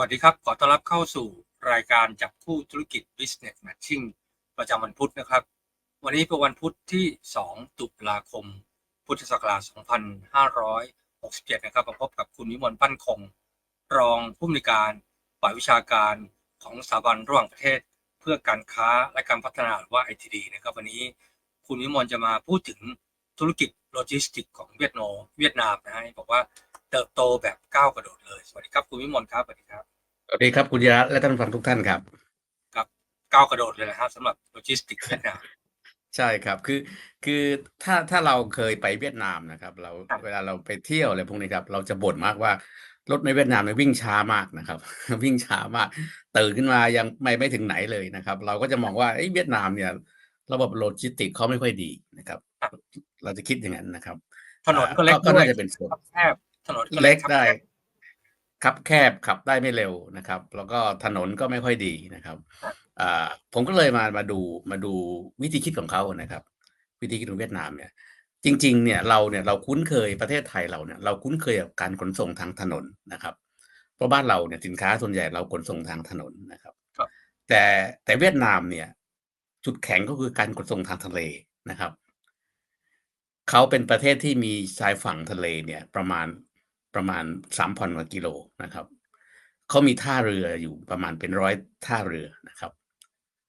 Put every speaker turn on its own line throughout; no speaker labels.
วัสดีครับ ขอต้อนรับเข้าสู่รายการจับคู่ธุรกิจ Business Matching ประจำวันพุธนะครับ วันนี้เป็นวันพุธที่ 2 ตุลาคม พุทธศักราช 2567 นะครับ มาพบกับคุณวิมลปั้นคง รองผู้อำนวยการฝ่ายวิชาการของสถาบันระหว่างประเทศ เพื่อการค้าและการพัฒนาหรือว่า ITD นะครับ วันนี้คุณวิมลจะมาพูดถึงธุรกิจโลจิสติกของเวียดนามเวียดนามนะฮะบอกว่าเติบโตแบบก้าวกระโดดเลย สวัสดีครับ คุณวิมลครับ สวัสดีครับ
สวัสดีครับคุณยรัตน์และท่านผู้ฟังทุกท่านครับ
ครับก้าวกระโดดเลยนะครับสำหรับโลจิสติกเวียดนาม
ใช่ครับคือคือถ้าถ้าเราเคยไปเวียดนามนะครับ เรา
ครับ
เวลาเราไปเที่ยวอะไรพวกนี้ครับ เราจะบ่นมากว่ารถในเวียดนามเนี่ยวิ่งช้ามากนะครับ วิ่งช้ามากตื่นขึ้นมายังไม่ไม่ถึงไหนเลยนะครับ เราก็จะมองว่าเอ้ยเวียดนามเนี่ย ระบบโลจิสติกเขาไม่ค่อยดีนะครับ เราจะคิดอย่างนั้นนะครับ
ถนนก็เล็ก
ก็
ด้วย
น่าจะเป็นส่วน
ครับแคบถนน
เล็ก
ครับ
ได้
แคบ
ขับแคบขับได้ไม่เร็วนะครับ แล้วก็ถนนก็ไม่ค่อยดีนะครับ
ครับ
อ่าผมก็เลยมามาดูมาดูวิธีคิดของเขานะครับ วิธีคิดของเวียดนามเนี่ย จริง ๆ เนี่ยเราเนี่ยเราคุ้นเคยประเทศไทยเราเนี่ยเราคุ้นเคยกับการขนส่งทางถนนนะครับ เพราะบ้านเราเนี่ยสินค้าส่วนใหญ่เราขนส่งทางถนนนะครับ
ครับ
แต่แต่เวียดนามเนี่ย จุดแข็งก็คือการขนส่งทางทะเลนะครับเขาเป็นประเทศที่มีชายฝั่งทะเลเนี่ย ประมาณ ประมาณสามพันกว่ากิโลนะครับเขามีท่าเรืออยู่ประมาณเป็นร้อยท่าเรือนะครับ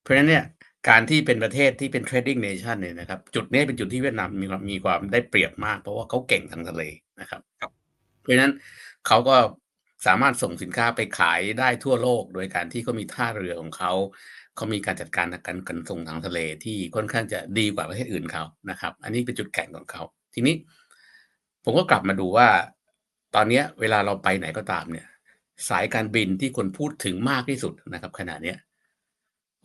เพราะฉะนั้นเนี่ยการที่เป็นประเทศที่เป็น trading nation เนี่ยนะครับ จุดนี้เป็นจุดที่เวียดนามมีความมีความได้เปรียบมาก เพราะว่าเขาเก่งทางทะเลนะครับ
ครับ
เพราะฉะนั้นเขาก็สามารถส่งสินค้าไปขายได้ทั่วโลก โดยการที่เขามีท่าเรือของเขาเขามีการจัดการทางการขนส่งทางทะเลที่ค่อนข้างจะดีกว่าประเทศอื่นเขานะครับ อันนี้เป็นจุดแข็งของเขา ทีนี้ ผมก็กลับมาดูว่า ตอนเนี้ยเวลาเราไปไหนก็ตามเนี่ย สายการบินที่คนพูดถึงมากที่สุดนะครับ ขณะเนี้ย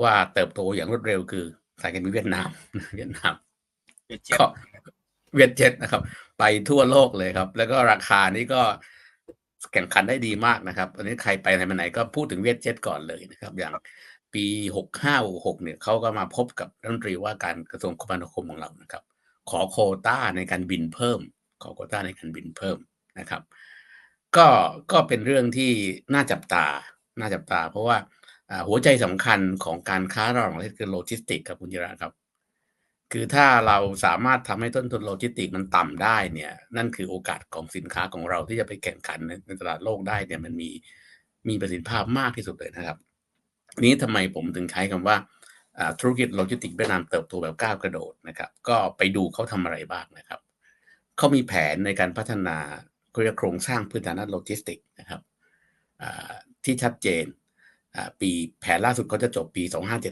ว่าเติบโตอย่างรวดเร็วคือ สายการบินเวียดนามเวียดนาม
เวียดเจ็ต
ก็เวียดเจ็ตนะครับ ไปทั่วโลกเลยครับ แล้วก็ราคานี้ก็แข่งขันได้ดีมากนะครับตอนนี้ใครไปไหนมาไหนก็พูดถึงเวียดเจ็ตก่อนเลยนะครับ อย่างปีหกห้าหกเนี่ยเขาก็มาพบกับรัฐมนตรีว่าการกระทรวงคมนาคมของเรานะครับ ขอโควต้าในการบินเพิ่ม ขอโควต้าในการบินเพิ่ม นะครับ ก็ก็เป็นเรื่องที่น่าจับตาน่าจับตา เพราะว่าหัวใจสำคัญของการค้าระหว่างประเทศคือโลจิสติกครับคุณจิราครับ คือถ้าเราสามารถทำให้ต้นทุนโลจิสติกมันต่ำได้เนี่ย นั่นคือโอกาสของสินค้าของเราที่จะไปแข่งขันในตลาดโลกได้เนี่ยมันมีมีประสิทธิภาพมากที่สุดเลยนะครับ นี้ทำไมผมถึงใช้คำว่าอ่าธุรกิจโลจิสติกเวียดนามเติบโตแบบก้าวกระโดดนะครับ ก็ไปดูเขาทำอะไรบ้างนะครับเขามีแผนในการพัฒนา เขาเรียกโครงสร้างพื้นฐานด้านโลจิสติกนะครับที่ชัดเจนปีแผนล่าสุดเขาจะจบปี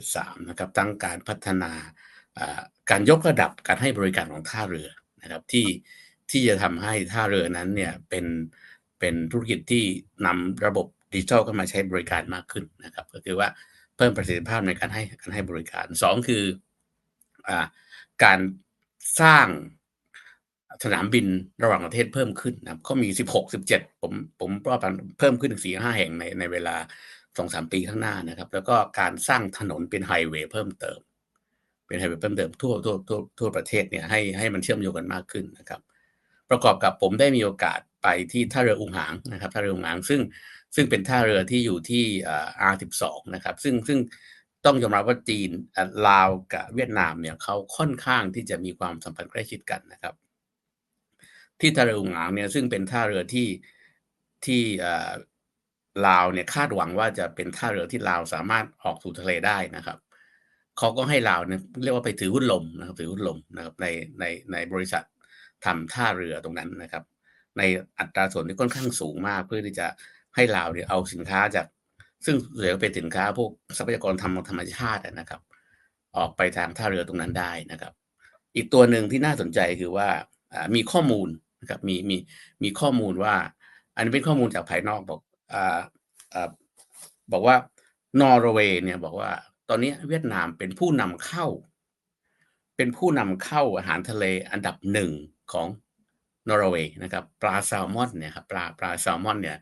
2573 นะครับตั้งการพัฒนาการยกระดับการให้บริการของท่าเรือนะครับที่ที่จะทำให้ท่าเรือนั้นเนี่ยเป็นเป็นธุรกิจที่นำระบบดิจิทัลเข้ามาใช้บริการมากขึ้นนะครับ ก็คือว่าเพิ่มประสิทธิภาพในการให้การให้บริการสองคืออการสร้าง สนามบินระหว่างประเทศเพิ่มขึ้นนะครับเขามี 16 17 ผมผมว่าเพิ่มขึ้นถึง4 5แห่งในในเวลา2-3ปีข้างหน้านะครับ แล้วก็การสร้างถนนเป็นไฮเวย์เพิ่มเติม เป็นไฮเวย์เพิ่มเติมทั่วทั่วทั่วทั่วประเทศเนี่ยให้ให้มันเชื่อมโยงกันมากขึ้นนะครับ ประกอบกับผมได้มีโอกาสไปที่ท่าเรืออุงหางนะครับท่าเรืออุงหางซึ่งซึ่งเป็นท่าเรือที่อยู่ที่อ่า R12 นะครับ ซึ่งซึ่งต้องยอมรับว่าจีนลาวกับเวียดนามเนี่ยเขาค่อนข้างที่จะมีความสัมพันธ์ใกล้ชิดกันนะครับ ที่ท่าเรืออุงหางเนี่ยซึ่งเป็นท่าเรือที่ที่ลาวเนี่ยคาดหวังว่าจะเป็นท่าเรือที่ลาวสามารถออกสู่ทะเลได้นะครับเขาก็ให้ลาวเนี่ยเรียกว่าไปถือหุ้นลมนะครับถือหุ้นลมนะครับในในในบริษัททำท่าเรือตรงนั้นนะครับ ในอัตราส่วนที่ค่อนข้างสูงมาก เพื่อที่จะให้ลาวเนี่ยเอาสินค้าจาก ซึ่งส่วนใหญ่ก็เป็นสินค้าพวกทรัพยากรธรรมธรรมชาตินะครับ ออกไปทางท่าเรือตรงนั้นได้นะครับ อีกตัวหนึ่งที่น่าสนใจคือว่ามีข้อมูล นะครับมีมีมีข้อมูลว่า อันนี้เป็นข้อมูลจากภายนอกบอกอ่าอ่าบอกว่านอร์เวย์เนี่ยบอกว่าตอนนี้เวียดนามเป็นผู้นำเข้า เป็นผู้นำเข้าอาหารทะเลอันดับหนึ่งของนอร์เวย์นะครับปลาแซลมอนเนี่ยครับปลาปลาแซลมอนเนี่ย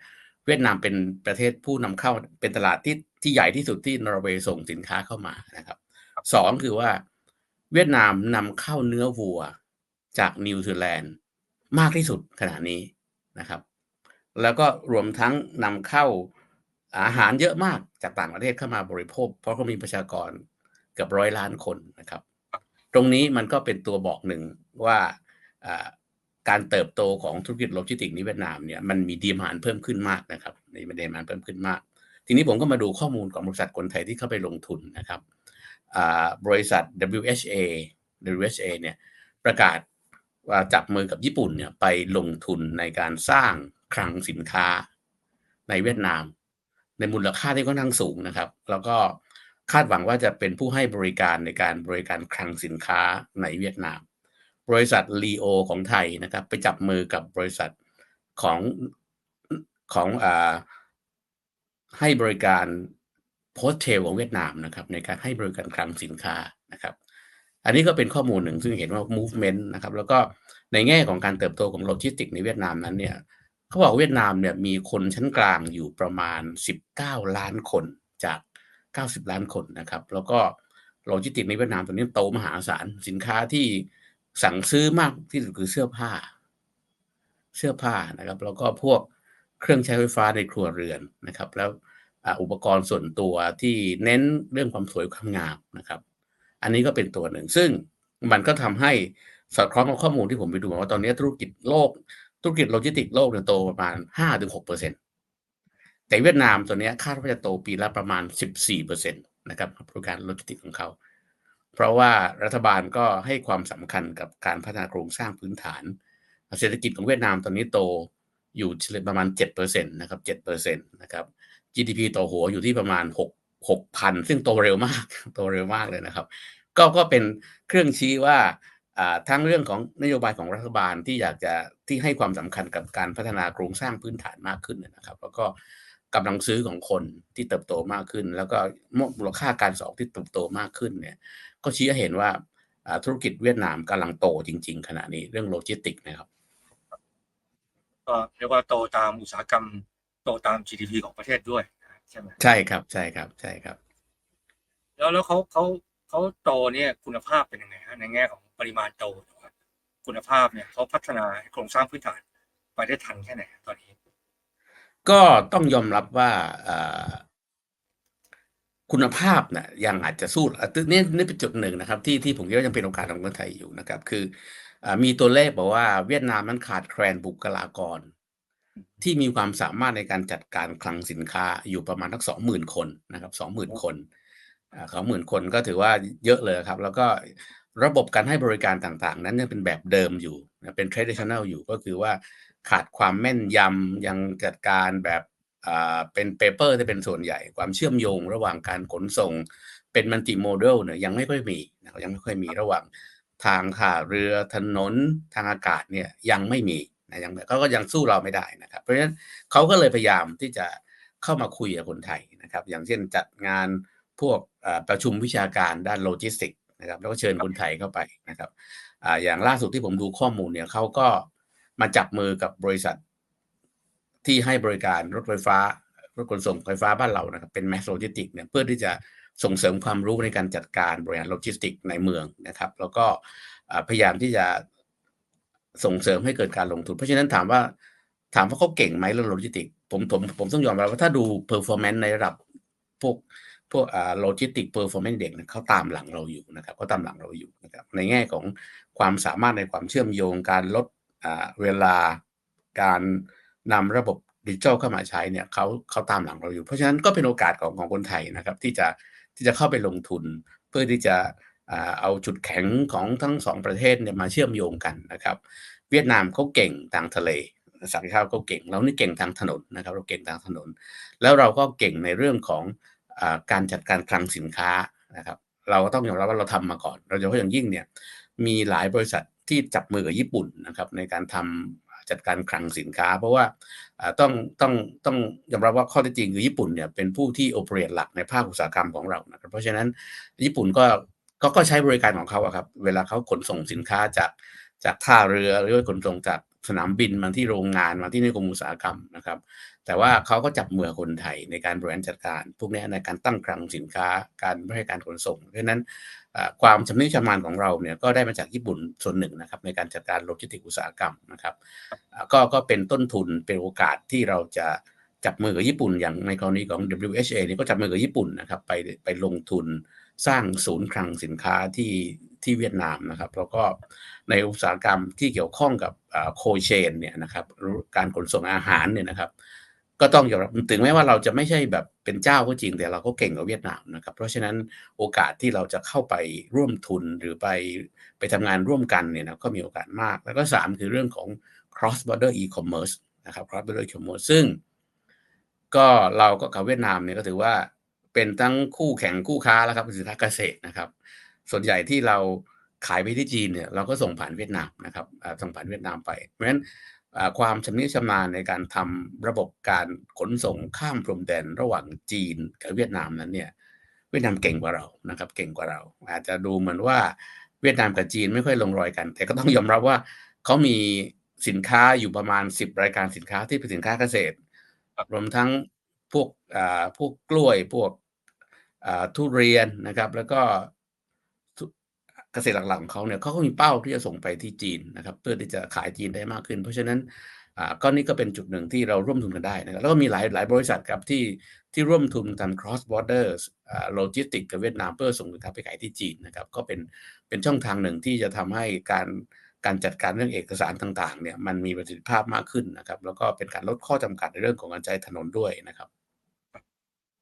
เวียดนามเป็นประเทศผู้นำเข้าเป็นตลาดที่ที่ใหญ่ที่สุดที่นอร์เวย์ส่งสินค้าเข้ามานะครับสองคือว่าเวียดนามนำเข้าเนื้อวัวจากนิวซีแลนด์ มากที่สุดขณะนี้นะครับ แล้วก็รวมทั้งนำเข้าอาหารเยอะมากจากต่างประเทศเข้ามาบริโภค เพราะเขามีประชากรเกือบร้อยล้านคนนะครับ ตรงนี้มันก็เป็นตัวบอกหนึ่งว่าการเติบโตของธุรกิจโลจิสติกส์ในเวียดนามเนี่ยมันมีดีมานเพิ่มขึ้นมากนะครับมีดีมานเพิ่มขึ้นมาก ทีนี้ผมก็มาดูข้อมูลของบริษัทคนไทยที่เข้าไปลงทุนนะครับบริษัท WHA WHA เนี่ยประกาศ ว่าจับมือกับญี่ปุ่นเนี่ยไปลงทุนในการสร้างคลังสินค้าในเวียดนาม ในมูลค่าที่ค่อนข้างสูงนะครับ แล้วก็คาดหวังว่าจะเป็นผู้ให้บริการในการบริการคลังสินค้าในเวียดนาม บริษัทลีโอของไทยนะครับ ไปจับมือกับบริษัทของของอ่าให้บริการโฮสเทลของเวียดนามนะครับ ในการให้บริการคลังสินค้านะครับ อันนี้ก็เป็นข้อมูลหนึ่งซึ่งเห็นว่า movement นะครับแล้วก็ในแง่ของการเติบโตของโลจิสติกส์ในเวียดนามนั้นเนี่ยเขาบอกเวียดนามเนี่ยมีคนชั้นกลางอยู่ประมาณ 19 ล้านคนจาก 90 ล้านคนนะครับ แล้วก็โลจิสติกส์ในเวียดนามตอนนี้โตมหาศาลสินค้าที่สั่งซื้อมากที่สุดคือเสื้อผ้า เสื้อผ้านะครับ แล้วก็พวกเครื่องใช้ไฟฟ้าในครัวเรือนนะครับ แล้วอุปกรณ์ส่วนตัวที่เน้นเรื่องความสวยความงามนะครับ อันนี้ก็เป็นตัวหนึ่ง ซึ่งมันก็ทำให้สอดคล้องกับข้อมูลที่ผมไปดูมาว่าตอนนี้ธุรกิจโลก ธุรกิจโลจิสติกโลกเนี่ยโตประมาณ5-6%แต่เวียดนามตัวนี้คาดว่าจะโตปีละประมาณ 14%นตนะครับบริการโลจิสติกของเขา เพราะว่ารัฐบาลก็ให้ความสำคัญกับการพัฒนาโครงสร้างพื้นฐาน เศรษฐกิจของเวียดนามตอนนี้โตอยู่เฉลี่ยประมาณ7%นะครับ7%นะครับ GDP ต่อหัวอยู่ที่ประมาณ 6 6,000ซึ่งโตเร็วมากโตเร็วมากเลยนะครับ ก็ก็เป็นเครื่องชี้ว่าทั้งเรื่องของนโยบายของรัฐบาลที่อยากจะที่ให้ความสำคัญกับการพัฒนาโครงสร้างพื้นฐานมากขึ้นนะครับ แล้วก็กำลังซื้อของคนที่เติบโตมากขึ้น แล้วก็มูลค่าการส่งอกที่เติบโตมากขึ้นเนี่ย ก็ชี้ให้เห็นว่าธุรกิจเวียดนามกำลังโตจริง ๆ ขณะนี้เรื่องโลจิสติกส์นะครับ
ก็เรียกว่าโตตามอุตสาหกรรมโตตาม GDP ของประเทศด้วย ใช่ไหม
ใช่ครับใช่ครับใช่ครับ
แล้วแล้วเขาเขาเขาโตเนี่ยคุณภาพเป็นยังไงฮะในแง่ของปริมาณโตหรือว่าคุณภาพเนี่ยเขาพัฒนาโครงสร้างพื้นฐานไปได้ทันแค่ไหนตอนนี้
ก็ต้องยอมรับว่าอ่าคุณภาพนะยังอาจจะสู้อะนี่นี่เป็นจุดหนึ่งนะครับ ที่ที่ผมคิดว่ายังเป็นโอกาสของคนไทยอยู่นะครับ คืออ่ามีตัวเลขบอกว่าเวียดนามนั้นขาดแคลนบุคลากร ที่มีความสามารถในการจัดการคลังสินค้าอยู่ประมาณทั้งสองหมื่นคนนะครับสองหมื่นคนสองหมื่นคนก็ถือว่าเยอะเลยครับ แล้วก็ระบบการให้บริการต่างๆ นั้นยังเป็นแบบเดิมอยู่นะเป็น traditional อยู่ก็คือว่าขาดความแม่นยำยังจัดการแบบอ่าเป็นเปเปอร์ที่เป็นส่วนใหญ่ ความเชื่อมโยงระหว่างการขนส่งเป็นมัลติโมเดลเนี่ยยังไม่ค่อยมีนะครับยังไม่ค่อยมีระหว่างทางข่าเรือถนนทางอากาศเนี่ยยังไม่มี นะยังเขาก็ยังสู้เราไม่ได้นะครับ เพราะฉะนั้นเขาก็เลยพยายามที่จะเข้ามาคุยกับคนไทยนะครับ อย่างเช่นจัดงานพวกประชุมวิชาการด้านโลจิสติกส์นะครับแล้วก็เชิญคนไทยเข้าไปนะครับออย่างล่าสุดที่ผมดูข้อมูลเนี่ยเขาก็มาจับมือกับบริษัทที่ให้บริการรถไฟฟ้ารถขนส่งไฟฟ้าบ้านเรานะครับเป็นแมสโลจิสติกเนี่ยเพื่อที่จะส่งเสริมความรู้ในการจัดการบริหารโลจิสติกในเมืองนะครับ แล้วก็พยายามที่จะ ส่งเสริมให้เกิดการลงทุน เพราะฉะนั้นถามว่าถามว่าเขาเก่งไหมเรื่องโลจิสติกผมผมผมต้องยอมรับว่าถ้าดู performance ในระดับพวกพวกอ่าโลจิสติก performance เด็กเนี่ยเขาตามหลังเราอยู่นะครับเขาตามหลังเราอยู่นะครับในแง่ของความสามารถในความเชื่อมโยงการลดอ่าเวลาการนำระบบดิจิทัลเข้ามาใช้เนี่ยเขาเขาตามหลังเราอยู่ เพราะฉะนั้นก็เป็นโอกาสของของคนไทยนะครับที่จะที่จะเข้าไปลงทุนเพื่อที่จะ เอาจุดแข็งของทั้งสองประเทศเนี่ยมาเชื่อมโยงกันนะครับ เวียดนามเขาเก่งทางทะเลศักยภาพเขาเก่งเรานี่เก่งทางถนนนะครับ เราเก่งทางถนน แล้วเราก็เก่งในเรื่องของอการจัดการคลังสินค้านะครับ เราก็ต้องยอมรับว่าเราทำมาก่อน เราจะเฉพาะอย่างยิ่งเนี่ยมีหลายบริษัทที่จับมือกับญี่ปุ่นนะครับในการทำจัดการคลังสินค้า เพราะว่าอ่าต้องต้องต้องยอมรับว่าข้อเท็จจริงคือญี่ปุ่นเนี่ยเป็นผู้ที่โอเปเรตหลักในภาคอุตสาหกรรมของเรานะครับเพราะฉะนั้นญี่ปุ่นก็ ก็ก็ใช้บริการของเขาครับ เวลาเขาขนส่งสินค้าจากจากท่าเรือหรือว่าขนส่งจากสนามบินมาที่โรงงานมาที่นิคมอุตสาหกรรมนะครับ แต่ว่าเขาก็จับมือคนไทยในการบริหารจัดการ พวกนี้ในการตั้งคลังสินค้าการบริการขนส่ง เพราะนั้นความชำนิชำนาญของเราเนี่ยก็ได้มาจากญี่ปุ่นส่วนหนึ่งนะครับในการจัดการโลจิสติกส์อุตสาหกรรมนะครับก็ก็เป็นต้นทุนเป็นโอกาสที่เราจะจับมือกับญี่ปุ่นอย่างในกรณีของ WHA นี่ก็จับมือกับญี่ปุ่นนะครับไปไปลงทุน สร้างศูนย์คลังสินค้าที่ที่เวียดนามนะครับ แล้วก็ในอุตสาหกรรมที่เกี่ยวข้องกับโคเชนเนี่ยนะครับการขนส่งอาหารเนี่ยนะครับ ก็ต้องยอมรับถึงแม้ว่าเราจะไม่ใช่แบบเป็นเจ้าก็จริงแต่เราก็เก่งกว่าเวียดนามนะครับ เพราะฉะนั้นโอกาสที่เราจะเข้าไปร่วมทุนหรือไปไปทำงานร่วมกันเนี่ยนะก็มีโอกาสมาก แล้วก็สามคือเรื่องของ cross border e-commerce นะครับ cross border e-commerce ซึ่งก็เราก็กับเวียดนามเนี่ยก็ถือว่า เป็นทั้งคู่แข่งคู่ค้าแล้วครับสินค้าเกษตรนะครับ ส่วนใหญ่ที่เราขายไปที่จีนเนี่ยเราก็ส่งผ่านเวียดนามนะครับส่งผ่านเวียดนามไป เพราะฉะนั้นความชำนิชำนาญในการทำระบบการขนส่งข้ามพรมแดนระหว่างจีนกับเวียดนามนั้นเนี่ยเวียดนามเก่งกว่าเรานะครับ เก่งกว่าเรา อาจจะดูเหมือนว่าเวียดนามกับจีนไม่ค่อยลงรอยกัน แต่ก็ต้องยอมรับว่าเขามีสินค้าอยู่ประมาณ 10 รายการสินค้าที่เป็นสินค้าเกษตรรวมทั้งพวกพวกกล้วยพวก ทุเรียนนะครับ แล้วก็เกษตรหลักๆของเขาเนี่ยเขาก็มีเป้าที่จะส่งไปที่จีนนะครับ เพื่อที่จะขายจีนได้มากขึ้น เพราะฉะนั้นก็นี่ก็เป็นจุดหนึ่งที่เราร่วมทุนกันได้นะครับแล้วก็มีหลายหลายบริษัทครับที่ที่ร่วมทุนทำ cross border logistics กับเวียดนามเพื่อส่งสินค้าไปขายที่จีนนะครับ ก็เป็นเป็นช่องทางหนึ่งที่จะทำให้การการจัดการเรื่องเอกสารต่างๆเนี่ยมันมีประสิทธิภาพมากขึ้นนะครับ แล้วก็เป็นการลดข้อจำกัดในเรื่องของการใช้ถนนด้วยนะครับ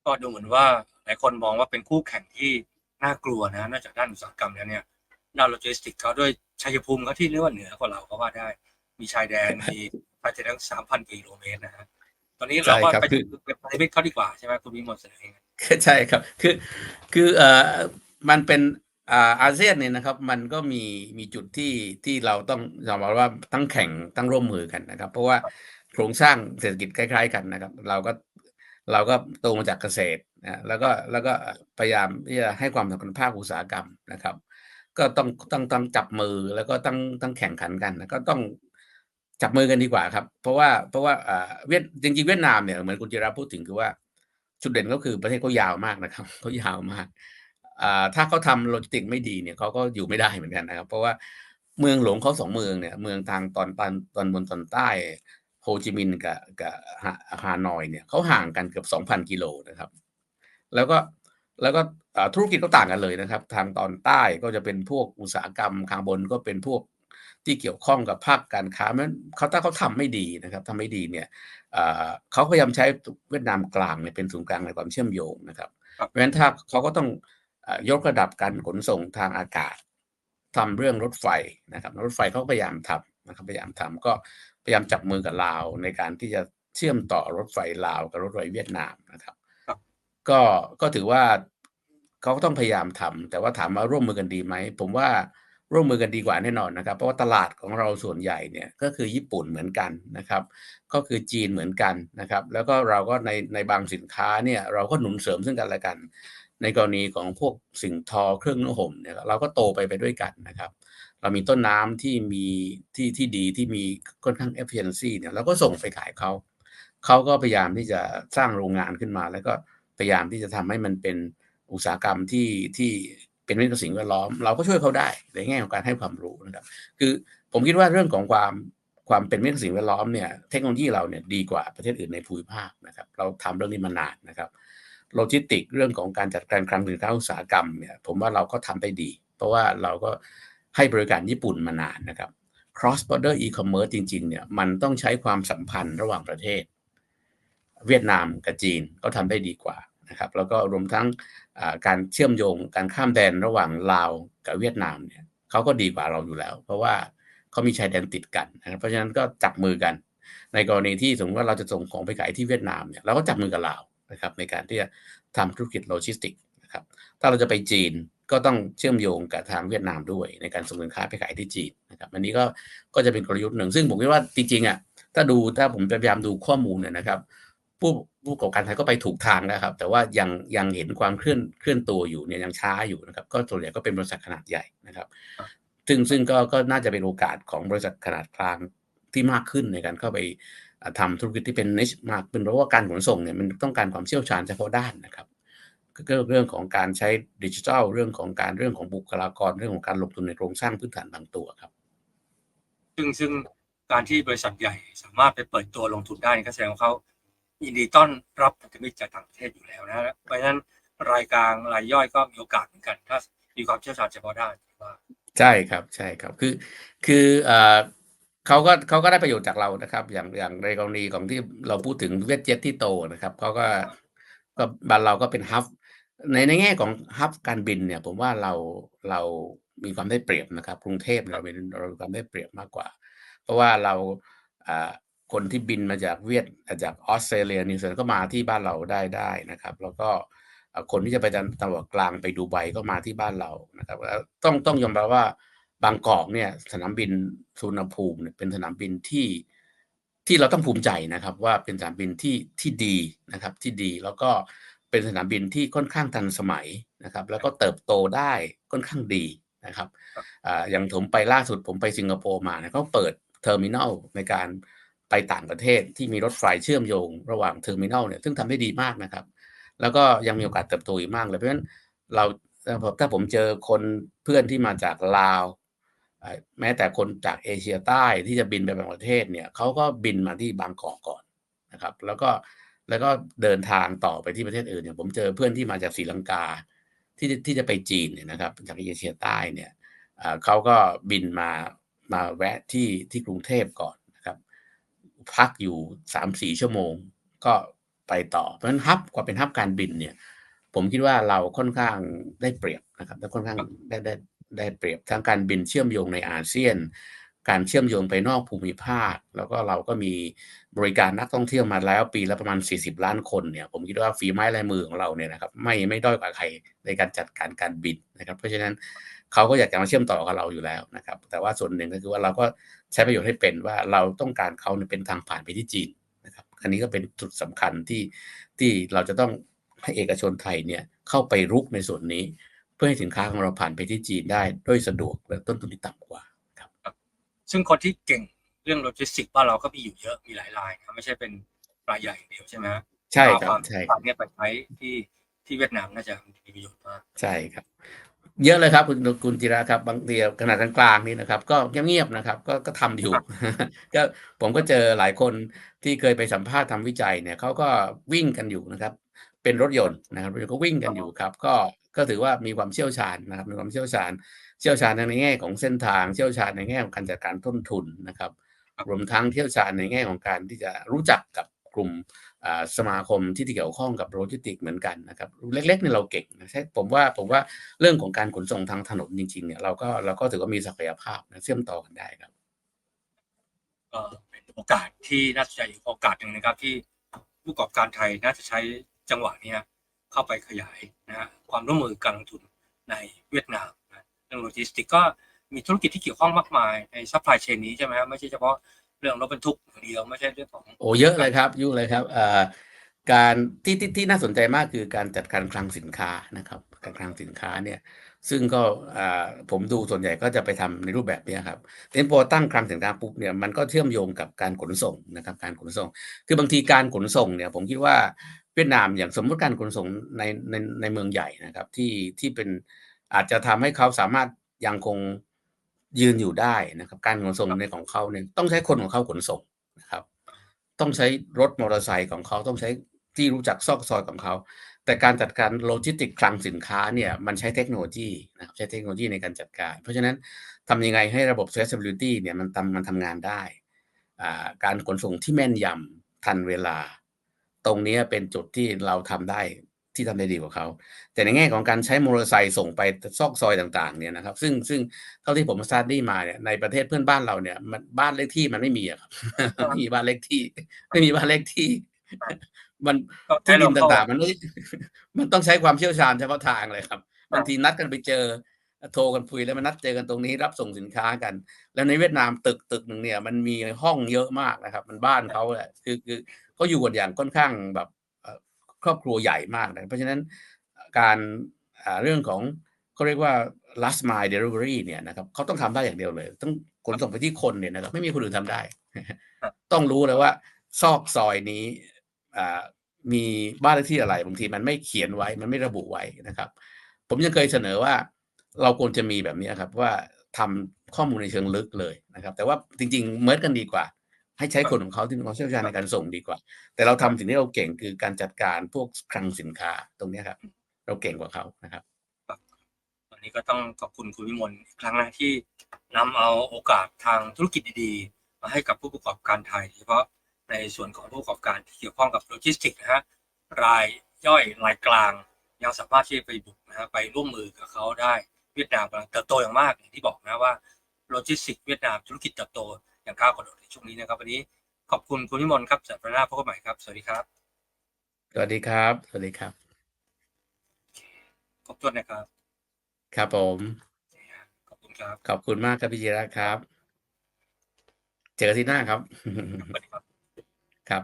ก็ดูเหมือนว่า หลายคนมองว่าเป็นคู่แข่งที่น่ากลัวนะนอกจากด้านอุตสาหกรรมแล้วเนี่ยด้านโลจิสติกเขาด้วยชัยภูมิเขาที่เรียกว่าเหนือกว่าเราก็ว่าได้ มีชายแดนมีไปถึงสามพันกิโลเมตรนะฮะตอนนี้เราก็ไปเป็นพันธมิตรเขาดีกว่าใช่ไหมคุณวิมลเสนอเอง
ใช่ครับ คือคือเอ่อมันเป็นอ่าอาเซียนเนี่ยนะครับมันก็มีมีจุดที่ที่เราต้องยอมรับว่าตั้งแข่งตั้งร่วมมือกันนะครับ เพราะว่าโครงสร้างเศรษฐกิจคล้าย ๆ กันนะครับ เราก็ เราก็โตมาจากเกษตรนะแล้วก็แล้วก็พยายามที่จะให้ความสำคัญภาคอุตสาหกรรมนะครับ ก็ต้องต้องต้องจับมือแล้วก็ต้องต้องแข่งขันกันก็ต้องจับมือกันดีกว่าครับ เพราะว่าเพราะว่าเวียดจริงๆเวียดนามเนี่ยเหมือนคุณจิราพูดถึงคือว่าจุดเด่นก็คือประเทศเขายาวมากนะครับเขายาวมากอ่าถ้าเขาทำโลจิสติกไม่ดีเนี่ยเขาก็อยู่ไม่ได้เหมือนกันนะครับ เพราะว่าเมืองหลวงเขาสองเมืองเนี่ย เมืองทางตอนตอนตอนบนตอนใต้ โฮจิมินห์กับกับฮานอยเนี่ยเขาห่างกันเกือบ2,000กิโลนะครับ แล้วก็แล้วก็ธุรกิจก็ต่างกันเลยนะครับ ทางตอนใต้ก็จะเป็นพวกอุตสาหกรรมทางบนก็เป็นพวกที่เกี่ยวข้องกับภาคการค้าเพราะเขาถ้าเขาทำไม่ดีนะครับทำไม่ดีเนี่ยเขาพยายามใช้เวียดนามกลางเนี่ยเป็นศูนย์กลางในความเชื่อมโยงนะครับ เพราะฉะนั้นถ้าเขาก็ต้องยกระดับการขนส่งทางอากาศทำเรื่องรถไฟนะครับรถไฟเขาพยายามทำนะครับพยายามทำก็ พยายามจับมือกับลาวในการที่จะเชื่อมต่อรถไฟลาวกับรถไฟเวียดนามนะครับ ก็ก็ถือว่าเขาก็ต้องพยายามทำแต่ว่าถามว่าร่วมมือกันดีไหมผมว่าร่วมมือกันดีกว่าแน่นอนนะครับ เพราะว่าตลาดของเราส่วนใหญ่เนี่ยก็คือญี่ปุ่นเหมือนกันนะครับ ก็คือจีนเหมือนกันนะครับ แล้วก็เราก็ในในบางสินค้าเนี่ยเราก็หนุนเสริมซึ่งกันและกัน ในกรณีของพวกสิ่งทอเครื่องนุ่งห่มเนี่ยเราก็โตไปไปด้วยกันนะครับ เรามีต้นน้ำที่มีที่ที่ดีที่มีค่อนข้าง efficiency เนี่ยเราก็ส่งไปขายเขา เขาก็พยายามที่จะสร้างโรงงานขึ้นมา แล้วก็พยายามที่จะทำให้มันเป็นอุตสาหกรรมที่ที่เป็นมิตรกับสิ่งแวดล้อม เราก็ช่วยเขาได้ในแง่ของการให้ความรู้นะครับ คือผมคิดว่าเรื่องของความความเป็นมิตรสิ่งแวดล้อมเนี่ยเทคโนโลยีเราเนี่ยดีกว่าประเทศอื่นในภูมิภาคนะครับเราทำเรื่องนี้มานานนะครับโลจิสติกเรื่องของการจัดการคลังสินค้าอุตสาหกรรมเนี่ยผมว่าเราก็ทำได้ดี เพราะว่าเราก็ ให้บริการญี่ปุ่นมานานนะครับ cross border e-commerce จริงๆเนี่ยมันต้องใช้ความสัมพันธ์ระหว่างประเทศ เวียดนามกับจีนก็ทำได้ดีกว่านะครับ แล้วก็รวมทั้งการเชื่อมโยงการข้ามแดนระหว่างลาวกับเวียดนามเนี่ยเขาก็ดีกว่าเราอยู่แล้ว เพราะว่าเขามีชายแดนติดกันนะครับเพราะฉะนั้นก็จับมือกัน ในกรณีที่สมมติว่าเราจะส่งของไปขายที่เวียดนามเนี่ยเราก็จับมือกับลาวนะครับในการที่จะทำธุรกิจโลจิสติกนะครับถ้าเราจะไปจีน ก็ต้องเชื่อมโยงกับทางเวียดนามด้วยในการส่งสินค้าไปขายที่จีนนะครับอันนี้ก็ก็จะเป็นกลยุทธ์หนึ่ง ซึ่งผมคิดว่าจริงๆอะถ้าดูถ้าผมพยายามดูข้อมูลเนี่ยนะครับ ผู้ผู้ประกอบการไทยก็ไปถูกทางแล้วครับ แต่ว่ายังยังเห็นความเคลื่อนเคลื่อนตัวอยู่เนี่ยยังช้าอยู่นะครับ ก็ส่วนใหญ่ก็เป็นบริษัทขนาดใหญ่นะครับ ซึ่งซึ่งก็ก็น่าจะเป็นโอกาสของบริษัทขนาดกลางที่มากขึ้นในการเข้าไปทำธุรกิจที่เป็นนิชมากเป็นเพราะว่าการขนส่งเนี่ยมันต้องการความเชี่ยวชาญเฉพาะด้านนะครับ เรื่องของการใช้ดิจิทัลเรื่องของการเรื่องของบุคลากรเรื่องของการลงทุนในโครงสร้างพื้นฐานบางตัวครับ
ซึ่งซึ่งการที่บริษัทใหญ่สามารถไปเปิดตัวลงทุนได้ก็แสดงว่าเขายินดีต้อนรับพันธมิตรจากต่างประเทศอยู่แล้วนะเพราะฉะนั้นรายการรายย่อยก็มีโอกาสเหมือนกัน ถ้ามีความเชี่ยวชาญเฉพาะด้านว่า
ใช่ครับใช่ครับคือคือเอ่อเขาก็เขาก็ได้ประโยชน์จากเรานะครับ อย่างอย่างในกรณีของที่เราพูดถึงเวทเจ็ตที่โตนะครับเขาก็ก็บ้านเราก็เป็นฮับ ในในแง่ของฮับการบินเนี่ย ผมว่าเราเรามีความได้เปรียบนะครับ กรุงเทพเราเป็นเรามีความได้เปรียบมากกว่า เพราะว่าเราคนที่บินมาจากเวียดจากออสเตรเลียนิวซีแลนด์ก็มาที่บ้านเราได้ได้นะครับ แล้วก็คนที่จะไปตะตะวันกลางไปดูไบก็มาที่บ้านเรานะครับแล้วต้องต้องยอมรับว่าบางกอกเนี่ยสนามบินสุวรภูมิเนี่ยเป็นสนามบินที่ที่เราต้องภูมิใจนะครับ ว่าเป็นสนามบินที่ที่ดีนะครับที่ดีแล้วก็ เป็นสนามบินที่ค่อนข้างทันสมัยนะครับ แล้วก็เติบโตได้ค่อนข้างดีนะครับอ่าอย่างผมไปล่าสุดผมไปสิงคโปร์มาเนี่ยเขาเปิดเทอร์มินอลในการไปต่างประเทศที่มีรถไฟเชื่อมโยงระหว่างเทอร์มินอลเนี่ยซึ่งทำได้ดีมากนะครับ แล้วก็ยังมีโอกาสเติบโตอีกมากเลยเพราะฉะนั้นเราถ้าผมเจอคนเพื่อนที่มาจากลาวอ่าแม้แต่คนจากเอเชียใต้ที่จะบินไปบางประเทศเนี่ยเขาก็บินมาที่บางกอกก่อนนะครับ แล้วก็ แล้วก็เดินทางต่อไปที่ประเทศอื่นเนี่ยผมเจอเพื่อนที่มาจากศรีลังกาที่ที่จะไปจีนเนี่ยนะครับจากเอเชียใต้เนี่ยเขาก็บินมามาแวะที่ที่กรุงเทพก่อนนะครับ พักอยู่สามสี่ชั่วโมงก็ไปต่อเพราะฉะนั้นฮับกว่าเป็นฮับการบินเนี่ย ผมคิดว่าเราค่อนข้างได้เปรียบนะครับและค่อนข้างได้ได้ได้เปรียบทั้งการบินเชื่อมโยงในอาเซียน การเชื่อมโยงไปนอกภูมิภาค แล้วก็เราก็มีบริการนักท่องเที่ยวมาแล้วปีละประมาณ 40 ล้านคนเนี่ยผมคิดว่าฝีไม้ลายมือของเราเนี่ยนะครับไม่ไม่ด้อยกว่าใครในการจัดการการบินนะครับเพราะฉะนั้นเขาก็อยากจะมาเชื่อมต่อกับเราอยู่แล้วนะครับแต่ว่าส่วนหนึ่งก็คือว่าเราก็ใช้ประโยชน์ให้เป็นว่าเราต้องการเขาเป็นทางผ่านไปที่จีนนะครับอันนี้ก็เป็นจุดสำคัญที่ที่เราจะต้องให้เอกชนไทยเนี่ยเข้าไปรุกในส่วนนี้ เพื่อให้สินค้าของเราผ่านไปที่จีนได้ด้วยสะดวกและต้นทุนที่ต่ำกว่า
ซึ่งคนที่เก่งเรื่องโลจิสติกส์บ้านเราก็มีอยู่เยอะมีหลายรายนะไม่ใช่เป็นรายใหญ่อย่างเดียวใช่ไหมฮะ
ใช่ครั
เอา
บ
ความ
ใช่
ความเนี่ยไปใช้ที่ที่เวียดนามน่าจะมีประโยชน์มาก
ใช่ครับ เยอะเลยครับคุณคุณจิระครับ บางทีขนาดกลางๆนี่นะครับ ก็เงียบๆนะครับ ก็ก็ทำอยู่ ก็ผมก็เจอหลายคนที่เคยไปสัมภาษณ์ทำวิจัยเนี่ยเขาก็วิ่งกันอยู่นะครับ เป็นรถยนต์นะครับรถยนต์ก็วิ่งกันอยู่ครับ ก็ก็ถือว่ามีความเชี่ยวชาญนะครับ มีความเชี่ยวชาญ เชี่ยวชาญในแง่ของเส้นทาง เชี่ยวชาญในแง่ของการจัดการต้นทุนนะครับ รวมทั้งเชี่ยวชาญในแง่ของการที่จะรู้จักกับกลุ่มสมาคมที่เกี่ยวข้องกับโลจิสติกเหมือนกันนะครับเล็กๆเนี่ยเราเก่งนะใช่ผมว่าผมว่าเรื่องของการขนส่งทางถนนจริงๆเนี่ยเราก็เราก็ถือว่ามีศักยภาพนะเชื่อมต่อกันได้ครับ
ก็เป็นโอกาสที่น่าสนใจโอกาสหนึ่งนะครับ ที่ผู้ประกอบการไทยน่าจะใช้จังหวะนี้เข้าไปขยายนะความร่วมมือการลงทุนในเวียดนาม เรื่องโลจิสติกส์ก็มีธุรกิจที่เกี่ยวข้องมากมายในซัพพลายเชนนี้ใช่ไหมครับไม่ใช่เฉพาะเรื่องรถบรรทุกอย่างเดียวไม่ใช่เรื่องของ
โอ้เยอะเลยครับยุ่งเลยครับการที่ที่ที่น่าสนใจมากคือการจัดการคลังสินค้านะครับการคลังสินค้าเนี่ยซึ่งก็ผมดูส่วนใหญ่ก็จะไปทำในรูปแบบนี้ครับทีนี้พอตั้งคลังสินค้าปุ๊บเนี่ยมันก็เชื่อมโยงกับการขนส่งนะครับการขนส่ง คือบางทีการขนส่งเนี่ยผมคิดว่าเวียดนามอย่างสมมติการขนส่งในในในเมืองใหญ่นะครับที่ที่เป็น อาจจะทำให้เขาสามารถยังคงยืนอยู่ได้นะครับ การขนส่งในของเขาเนี่ยต้องใช้คนของเขาขนส่งนะครับ ต้องใช้รถมอเตอร์ไซค์ของเขาต้องใช้ที่รู้จักซอกซอยของเขา แต่การจัดการโลจิสติกคลังสินค้าเนี่ยมันใช้เทคโนโลยีนะครับใช้เทคโนโลยีในการจัดการ เพราะฉะนั้นทำยังไงให้ระบบ traceability เนี่ยมันทำมันทำงานได้อ่าการขนส่งที่แม่นยำทันเวลา ตรงนี้เป็นจุดที่เราทำได้ ที่ทำได้ดีกว่าเขา แต่ในแง่ของการใช้มอเตอร์ไซค์ส่งไปซอกซอยต่างๆเนี่ยนะครับ ซึ่งซึ่งเท่าที่ผมสตาร์ดี้มาเนี่ยในประเทศเพื่อนบ้านเราเนี่ยมันบ้านเลขที่มันไม่มีอะครับไม่มีบ้านเลขที่ ไม่มีบ้านเลขที่ มัน
ก็
ที่
ให้
ดิ
เรา
น
เข้า
ต่างๆ มันไม่มันต้องใช้ความเชี่ยวชาญเฉพาะทางเลยครับบางทีนัดกันไปเจอโทรกันคุยแล้วมันนัดเจอกันตรงนี้รับส่งสินค้ากัน แล้วในเวียดนามตึกตึกหนึ่งเนี่ย มันมีห้องเยอะมากนะครับ มันบ้านเขาแหละคือคือเขาอยู่กันอย่างค่อนข้างแบบเอ่อ ครอบครัวใหญ่มากนะเพราะฉะนั้นการเรื่องของเขาเรียกว่า last mile delivery เนี่ยนะครับเขาต้องทำได้อย่างเดียวเลย ต้องขนส่งไปที่คนเนี่ยนะครับไม่มีคนอื่นทำได้ ต้องรู้เลยว่า ซอกซอยนี้มีบ้านเลขที่อะไรบางทีมันไม่เขียนไว้มันไม่ระบุไว้นะครับ ผมยังเคยเสนอว่าเราควรจะมีแบบนี้ครับว่าทำข้อมูลในเชิงลึกเลยนะครับ แต่ว่าจริงๆเหมือนกันดีกว่า ให้ใช้คนของเขาที่มีความเชี่ยวชาญในการส่งดีกว่า แต่เราทำสิ่งที่เราเก่งคือการจัดการพวกคลังสินค้าตรงเนี้ยครับ เราเก่งกว่าเขานะครับ
วันนี้ก็ต้องขอบคุณคุณวิมลอีกครั้งนะที่นำเอาโอกาสทางธุรกิจดีๆ มาให้กับผู้ประกอบการไทยโดยเฉพาะในส่วนของผู้ประกอบการที่เกี่ยวข้องกับโลจิสติกส์นะฮะรายย่อยรายกลางยังสามารถที่จะไปบุกนะฮะไปร่วมมือกับเขาได้เวียดนามกำลังเติบโตอย่างมากอย่างที่บอกนะว่า โลจิสติกส์เวียดนามธุรกิจเติบโตอย่างก้าวกระโดดในช่วงนี้นะครับ วันนี้ขอบคุณคุณวิมลครับสัปดาห์หน้าพบกันใหม่ครับ สวัสดีครับ
สวัสดีครับ สวัสดีครับ
ขอบคุณนะครับ
ครับผม
ขอบคุณครับ
ขอบคุณมากครับพี่จิระครับ เจอกันที่หน้าครับ
สวัสดีครับ
ครับ